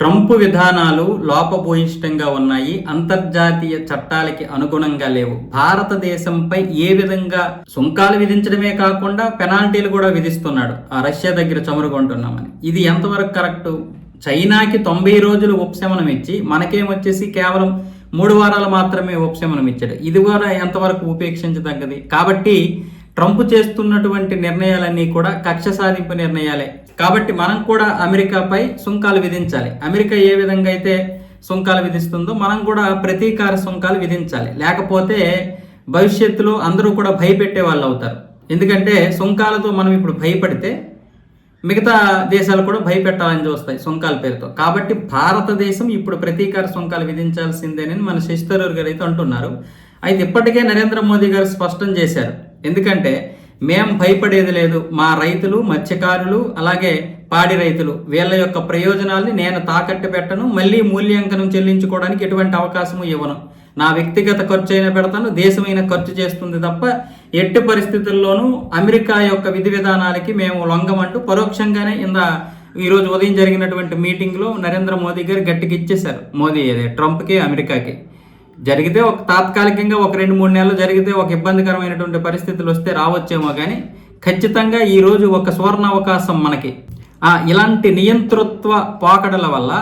Trump విధానాలు లోపభూయిష్టంగా ఉన్నాయి. అంతర్జాతీయ చట్టాలకి అనుగుణంగా లేవు. భారతదేశంపై ఏ విధంగా సుంకాలు విధించడమే కాకుండా పెనాల్టీలు కూడా విధిస్తున్నాడు. ఆ రష్యా దగ్గర చమురుకుంటున్నామని ఇది ఎంతవరకు కరెక్ట్? చైనాకి తొంభై రోజులు ఉపశమనం ఇచ్చి మనకేమొచ్చేసి కేవలం మూడు వారాలు మాత్రమే ఉపశమనం ఇచ్చాడు. ఇది కూడా ఎంతవరకు ఉపేక్షించదగ్గది? కాబట్టి ట్రంప్ చేస్తున్నటువంటి నిర్ణయాలన్నీ కూడా కక్ష సాధింపు నిర్ణయాలే. కాబట్టి మనం కూడా అమెరికాపై సుంకాలు విధించాలి. అమెరికా ఏ విధంగా అయితే సుంకాలు విధిస్తుందో మనం కూడా ప్రతీకార సుంకాలు విధించాలి. లేకపోతే భవిష్యత్తులో అందరూ కూడా భయపెట్టే వాళ్ళు అవుతారు. ఎందుకంటే సుంకాలతో మనం ఇప్పుడు భయపడితే మిగతా దేశాలు కూడా భయపెట్టాలని చూస్తాయి సుంకాల పేరుతో. కాబట్టి భారతదేశం ఇప్పుడు ప్రతీకార సుంకాలు విధించాల్సిందేనని మన శశి థరూర్ గారు అయితే అంటున్నారు. అయితే ఇప్పటికే నరేంద్ర మోదీ గారు స్పష్టం చేశారు. ఎందుకంటే మేం భయపడేది లేదు. మా రైతులు మత్స్యకారులు అలాగే పాడి రైతులు. వీళ్ళ యొక్క ప్రయోజనాల్ని నేను తాకట్టు పెట్టను. మళ్ళీ మూల్యాంకనం చెల్లించుకోవడానికి ఎటువంటి అవకాశము ఇవ్వను. నా వ్యక్తిగత ఖర్చు అయినా పెడతాను. దేశమైన ఖర్చు చేస్తుంది తప్ప ఎట్టి పరిస్థితుల్లోనూ అమెరికా యొక్క విధి విధానాలకి మేము లొంగమంటూ పరోక్షంగానే ఇంద ఈరోజు ఉదయం జరిగినటువంటి మీటింగ్లో నరేంద్ర మోదీ గారు గట్టికి ఇచ్చేశారు మోదీ అదే ట్రంప్కి అమెరికాకి. జరిగితే ఒక తాత్కాలికంగా ఒక రెండు మూడు నెలలు జరిగితే ఒక ఇబ్బందికరమైనటువంటి పరిస్థితులు వస్తే రావచ్చేమో కానీ ఖచ్చితంగా ఈరోజు ఒక సువర్ణ అవకాశం మనకి ఇలాంటి నియంతృత్వ పోకడల వల్ల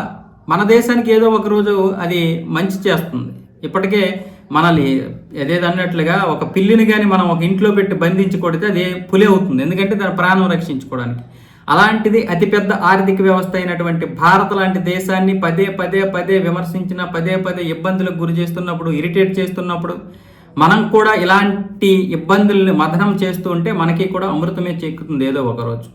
మన దేశానికి ఏదో ఒక రోజు అది మంచి చేస్తుంది. ఇప్పటికే మనల్ని ఏదేదన్నట్లుగా ఒక పిల్లిని కానీ మనం ఒక ఇంట్లో పెట్టి బంధించి కొడితే అది పులి అవుతుంది. ఎందుకంటే దాని ప్రాణం రక్షించుకోవడానికి. అలాంటిది అతిపెద్ద ఆర్థిక వ్యవస్థ అయినటువంటి భారత్ లాంటి దేశాన్ని పదే పదే పదే విమర్శించిన పదే పదే ఇబ్బందులకు గురి చేస్తున్నప్పుడు ఇరిటేట్ చేస్తున్నప్పుడు మనం కూడా ఇలాంటి ఇబ్బందుల్ని మదనం చేస్తూ ఉంటే మనకి కూడా అమృతమే చెక్కుతుంది ఏదో ఒక రోజు.